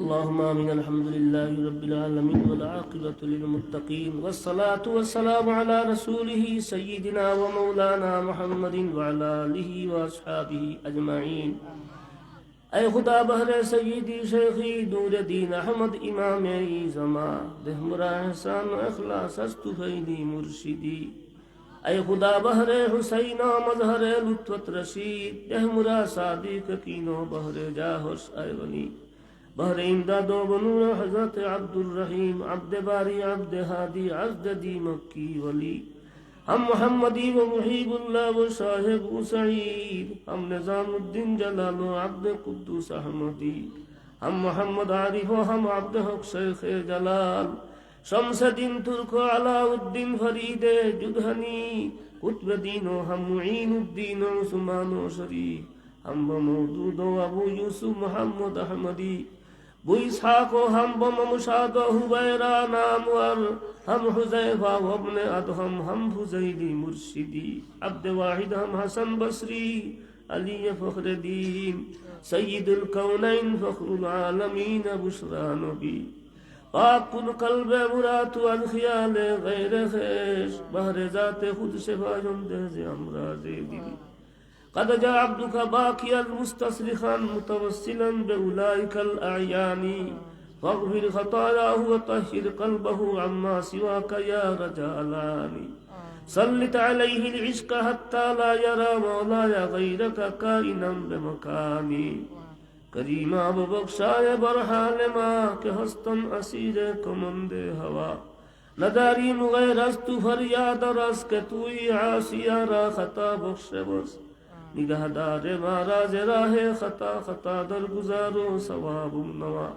اللهم آمين الحمد لله رب العالمين والعاقبة للمتقين والصلاة والسلام على رسوله سيدنا ومولانا محمد وعلى آله وأصحابه أجمعين. اے خدا بہر سیدی شیخی نور دین احمد امام ای زما دہمرا احسان و اخلاص است فیدی مرشدی. خدا بہر حسین و مظہر لطفت رشید دہمرا صادق کینو بہر جاہش اے ولی بهر امداد و بنور حضرت عبدالرحیم عبد باری عبد حادی عبد دی مکی ولی ہم محمدی و محیب اللہ و صاحب و سعید ہم نظام الدین جلال و عبد قدوس احمدی ہم محمد عارف و ہم عبد حق شیخ جلال شمس دین ترک علاء الدین فرید جدھنی قطب دین و ہم معین الدین عثمان و شریف ہم موجود و ابو یوسف محمد احمدی وإسحاق هم ومشاد هبيرا نامور ہم حزیفہ و ابن أدهم ہم حزيلي مرشدی۔ عبد واحد، ہم حسن بصري علی فخر الدين سید الكونين فخر العالمین بشرى نبی۔ پاک کن قلب مرات و خیال غیر خیش۔ بہر ذات خود شفا جمدہ سے امراض دیدی قد جاء عبدك باكيا مستصرخا متوسلا بأولئك الأعيان. فاغفر خطاياه وطهر قلبه عما سواك يا رجالان سلط عليه العشق حتى لا يرى مولاي غيرك كائنا بمكاني کریم اب بخشائے برحال ما کہ ہستم اسیر کمند ہوا نداری مغیر است فریاد رس کہ را خطا بخش بس. نگہدار مارا راہ خطا خطا در گزارو ثواب نوا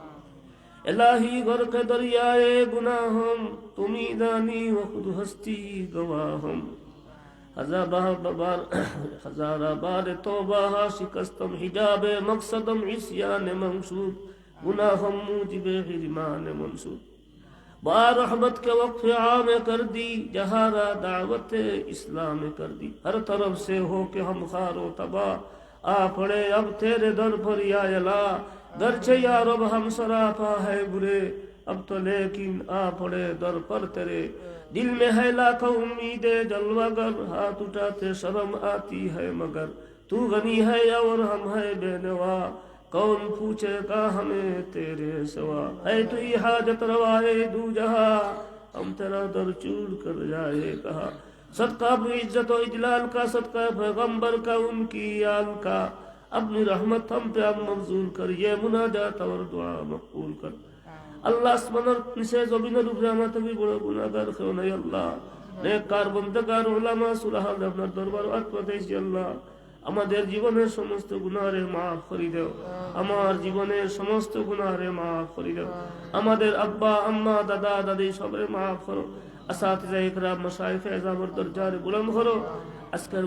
الہی غرق دریائے گناہم تمی دانی و خود ہستی گواہم ہزارہ بار توبہ شکستم حجاب مقصدم عصیان منصوب گناہم موجب حرمان منصوب با رحمت کے وقف عام کر دی، جہارا دعوت اسلام کر دی۔ ہر طرف سے ہو کہ ہم خارو تباہ۔ آ پڑے اب تیرے در پر یا الا گرچہ یا رب، ہم سراپا ہے برے۔ اب تو لیکن آ پڑے در پر تیرے۔ دل میں ہے لاکھوں امید جلوہ گر ہاتھ اٹھاتے شرم آتی ہے مگر۔ تو غنی ہے اور ہم ہے بے نوا۔ کون پوچھے گا ہمیں تیرے سوا؟ اے تو یہ حاجت روائے دو جہاں، ہم تیرا در چور کر جائے کہا صدقہ اپنی عزت و اجلال کا، صدقہ پیغمبر کا، ان کی آل کا۔ اپنی رحمت ہم پہ اب مبزول کر، یہ مناجات اور دعا مقبول کر۔ اللہ اسمنر نسے زبین روپ رحمت بھی بڑا گناہ گناہگار خیونائی اللہ نیک کار بندگار علماء صلحہ اپنا دربار اتمتیش اللہ۔ আমাদের জীবনের সমস্ত গুণারে মাফ করি দেও। আমার জীবনের সমস্ত গুণারে মাফ করি দেও। আমাদের আব্বা আম্মা দাদা দাদি সবরে মাফ করো। আজকের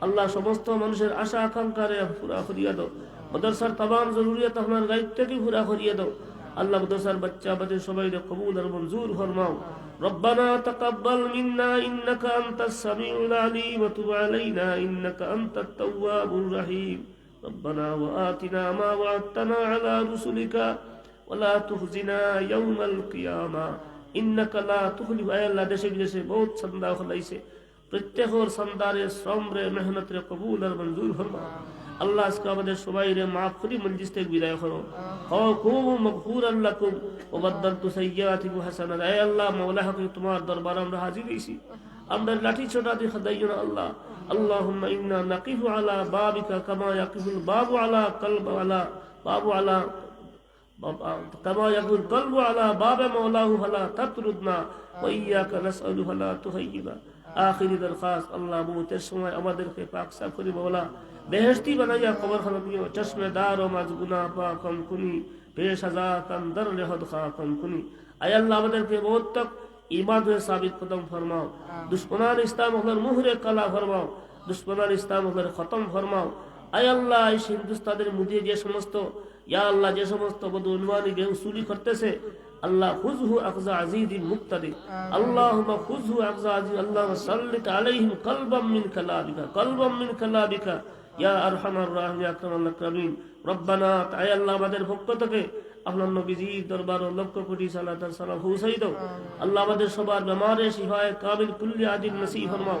আল্লাহ সমস্ত মানুষের আশা আকাঙ্ক্ষারে পুরা করিয়া দাও। মদরসার তাম জরুরিয়াত আপনার দায়িত্বকে পুরা করিয়া দাও। আল্লাহ মদরসার বাচ্চা বাচ্চা সবাই কবুল আর মঞ্জুর ফরমাও ربنا تقبل منا إنك أنت السميع العليم وتب علينا إنك أنت التواب الرحيم ربنا وآتنا ما وعدتنا على رسلك ولا تخزنا يوم القيامة إنك لا تخلف أي الله দেশে বিদেশে বহুত সন্দা হলাইছে প্রত্যেকর সন্দারে শ্রম রে মেহনত রে কবুল আর মঞ্জুর ফরমাও আল্লাহ আজকে আমাদের সবাই রে মাফ করি মঞ্জিস থেকে বিদায় করো খুব মগফুর আল্লাকুম ও বদ্দাল তু সাইয়াতিকু হাসানাত হে আল্লাহ মাওলা হকে তোমার দরবার আমরা হাজির হইছি আমরা লাঠি ছোটা দিয়ে খাদাইও না আল্লাহ اللهم إنا نقف على بابك كما يقف الباب على قلب على باب على كما يقول القلب على باب مولاه فلا تطردنا وإياك نسأل فلا تهينا আখিরি দরখাস্ত আল্লাহ মৌতের সময় আমাদেরকে পাক সাফ করি মৌলা বেহেস্তি বানাইয়া কবরখানা দিও চশমে দার ও মাজ গুনা পা কম কুনি পেশ হাজা কান্দর লেহদ খা কম কুনি আই আল্লাহ আমাদেরকে মৌত তক ইমান হয়ে সাবিত কদম ফরমাও। দুশ্মনান ইসলাম হলের মুহরে কালা ফরমাও। দুশ্মনান ইসলাম হলের খতম ফরমাও। আই আল্লাহ এই হিন্দুস্তানের মুদিয়ে যে সমস্ত ইয়া আল্লাহ যে সমস্ত বদ উন্মানি বেউসুলি করতেছে আল্লাহ খুজহু আকজা আজিদিন মুক্তাদি। আল্লাহুম্মা খুজহু আকজা আজিদ আল্লাহ সাল্লিত আলাইহিম কলবাম মিন কালাবিকা কলবাম মিন কালাবিকা ইয়া আরহামার রাহিম ইয়া আকরামাল আকরামিন। রব্বানা তাই আল্লাহ আমাদের পক্ষ থেকে আপনার নবীজির দরবার ও লক্ষ কোটি সালাত সালাম পৌঁছাই দাও। আল্লাহ আমাদের সবার বেমারে শিফায় কাবিল কুল্লি আদিন নসিব ফরমাও।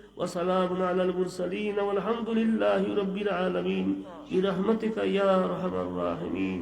وسلام على المرسلين والحمد لله رب العالمين. برحمتك يا أرحم الراحمين.